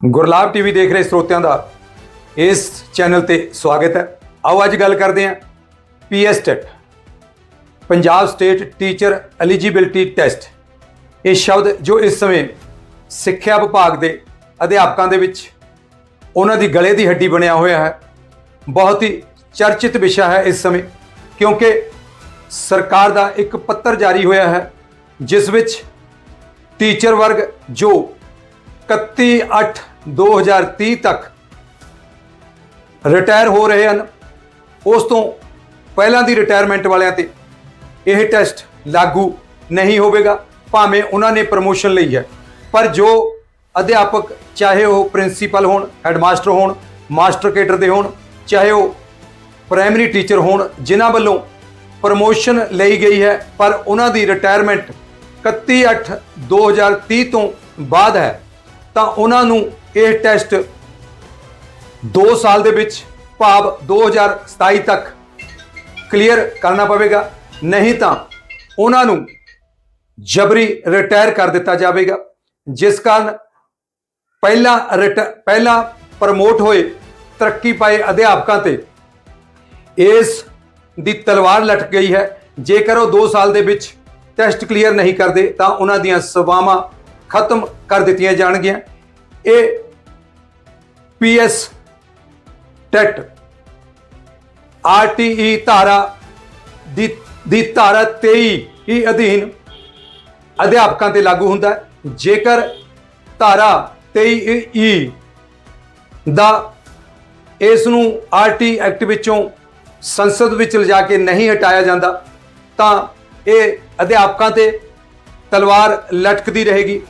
Gurlab TV ਦੇਖ ਰਹੇ ਸਰੋਤਿਆਂ ਦਾ ਇਸ ਚੈਨਲ ਤੇ ਸਵਾਗਤ ਹੈ। ਆਓ ਅੱਜ ਗੱਲ ਕਰਦੇ ਹਾਂ PS TET, Punjab state teacher eligibility test. ਇਹ ਸ਼ਬਦ ਜੋ ਇਸ ਸਮੇਂ ਸਿੱਖਿਆ ਵਿਭਾਗ ਦੇ ਅਧਿਆਪਕਾਂ ਦੇ ਵਿੱਚ ਉਹਨਾਂ ਦੀ ਗਲੇ ਦੀ ਹੱਡੀ ਬਣਿਆ ਹੋਇਆ ਹੈ। ਬਹੁਤ ਹੀ ਚਰਚਿਤ ਵਿਸ਼ਾ ਹੈ ਇਸ ਸਮੇਂ, ਕਿਉਂਕਿ ਸਰਕਾਰ ਦਾ ਇੱਕ ਪੱਤਰ ਜਾਰੀ ਹੋਇਆ ਹੈ, ਜਿਸ ਵਿੱਚ ਟੀਚਰ ਵਰਗ ਜੋ 31/8/2030 ਤੱਕ ਰਿਟਾਇਰ ਹੋ ਰਹੇ ਹਨ। ਉਸ ਤੋਂ ਪਹਿਲਾਂ ਦੀ ਰਿਟਾਇਰਮੈਂਟ ਵਾਲਿਆਂ ਤੇ ਇਹ ਟੈਸਟ ਲਾਗੂ ਨਹੀਂ ਹੋਵੇਗਾ। ਭਾਵੇਂ ਉਹਨਾਂ ਨੇ ਪ੍ਰਮੋਸ਼ਨ ਲਈ ਹੈ। ਪਰ ਜੋ ਅਧਿਆਪਕ, ਚਾਹੇ ਉਹ ਪ੍ਰਿੰਸੀਪਲ ਹੋਣ ਹੈਡਮਾਸਟਰ ਹੋਣ ਮਾਸਟਰ ਕੇਡਰ ਦੇ ਹੋਣ, ਚਾਹੇ ਉਹ ਪ੍ਰਾਇਮਰੀ ਟੀਚਰ ਹੋਣ, ਜਿਨ੍ਹਾਂ ਵੱਲੋਂ ਪ੍ਰਮੋਸ਼ਨ ਲਈ ਗਈ ਹੈ, ਪਰ ਉਹਨਾਂ ਦੀ ਰਿਟਾਇਰਮੈਂਟ 31/8/2030 ਤੋਂ ਬਾਅਦ ਹੈ। ਤਾਂ ਉਹਨਾਂ ਨੂੰ ਇਹ ਟੈਸਟ 2 ਸਾਲ ਦੇ ਵਿੱਚ ਭਾਵ 2027 ਤੱਕ ਕਲੀਅਰ ਕਰਨਾ ਪਵੇਗਾ। ਨਹੀਂ ਤਾਂ ਉਹਨਾਂ ਨੂੰ ਜਬਰੀ ਰਿਟਾਇਰ ਕਰ ਦਿੱਤਾ ਜਾਵੇਗਾ, ਜਿਸ ਕਾਰਨ ਪਹਿਲਾਂ ਰਿਟ- ਪਹਿਲਾਂ ਪ੍ਰਮੋਟ ਹੋਏ ਤਰੱਕੀ ਪਾਏ ਅਧਿਆਪਕਾਂ ਤੇ ਇਸ ਦੀ ਤਲਵਾਰ ਲਟਕ ਗਈ ਹੈ। ਜੇਕਰ ਉਹ 2 ਸਾਲ ਦੇ ਵਿੱਚ ਟੈਸਟ ਕਲੀਅਰ ਨਹੀਂ ਕਰਦੇ ਤਾਂ ਉਹਨਾਂ ਦੀਆਂ ਸੇਵਾਵਾਂ ਖਤਮ ਕਰ ਦਿੱਤੀਆਂ ਜਾਣਗੀਆਂ। ਇਹ ਪੀਐਸ ਟੈਟ ਆਰਟੀਈ ਧਾਰਾ ਦੀ ਧਾਰਾ 23 ਹੀ ਅਧੀਨ ਅਧਿਆਪਕਾਂ ਤੇ ਲਾਗੂ ਹੁੰਦਾ ਹੈ। ਜੇਕਰ ਧਾਰਾ 23 ਈ ਦਾ ਇਸ ਨੂੰ ਆਰਟੀ ਐਕਟ ਵਿੱਚੋਂ ਸੰਸਦ ਵਿੱਚ ਲਿਜਾ ਕੇ ਨਹੀਂ ਹਟਾਇਆ ਜਾਂਦਾ, ਤਾਂ ਇਹ ਅਧਿਆਪਕਾਂ ਤੇ ਤਲਵਾਰ ਲਟਕਦੀ ਰਹੇਗੀ।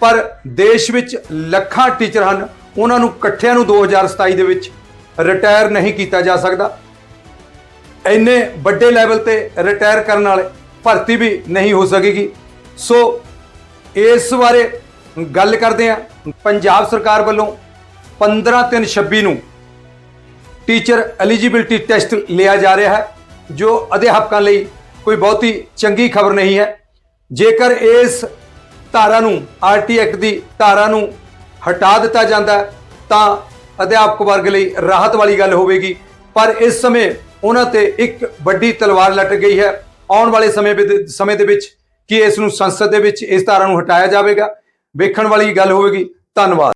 ਪਰ ਦੇਸ਼ ਵਿੱਚ ਲੱਖਾਂ ਟੀਚਰ ਹਨ, ਉਹਨਾਂ ਨੂੰ ਇਕੱਠਿਆਂ ਨੂੰ 2027 ਦੇ ਵਿੱਚ ਰਿਟਾਇਰ ਨਹੀਂ ਕੀਤਾ ਜਾ ਸਕਦਾ। ਇੰਨੇ ਵੱਡੇ ਲੈਵਲ ਤੇ ਰਿਟਾਇਰ ਕਰਨ ਵਾਲੇ ਭਰਤੀ ਵੀ ਨਹੀਂ ਹੋ ਸਕੇਗੀ। ਸੋ ਇਸ ਬਾਰੇ ਗੱਲ ਕਰਦੇ ਹਾਂ। ਪੰਜਾਬ ਸਰਕਾਰ ਵੱਲੋਂ 15/3/26 ਨੂੰ ਟੀਚਰ ਐਲੀਜੀਬਿਲਟੀ ਟੈਸਟ ਲਿਆ ਜਾ ਰਿਹਾ ਹੈ, ਜੋ ਅਧਿਆਪਕਾਂ ਲਈ ਕੋਈ ਬਹੁਤੀ ਚੰਗੀ ਖਬਰ ਨਹੀਂ ਹੈ। ਜੇਕਰ ਇਸ ਧਾਰਾ ਨੂੰ, ਆਰਟੀ ਐਕਟ ਦੀ ਧਾਰਾ ਨੂੰ ਹਟਾ ਦਿੱਤਾ ਜਾਂਦਾ ਤਾਂ ਅਧਿਆਪਕ ਵਰਗ ਲਈ ਰਾਹਤ ਵਾਲੀ ਗੱਲ ਹੋਵੇਗੀ। ਪਰ ਇਸ ਸਮੇਂ ਉਹਨਾਂ ਤੇ ਇੱਕ ਵੱਡੀ ਤਲਵਾਰ ਲਟਕ ਗਈ ਹੈ। ਆਉਣ ਵਾਲੇ ਸਮੇਂ ਸਮੇਂ ਦੇ ਵਿੱਚ ਕਿ ਇਸ ਨੂੰ ਸੰਸਦ ਦੇ ਵਿੱਚ ਇਸ ਧਾਰਾ ਨੂੰ ਹਟਾਇਆ ਜਾਵੇਗਾ। ਵੇਖਣ ਵਾਲੀ ਗੱਲ ਹੋਵੇਗੀ। ਧੰਨਵਾਦ।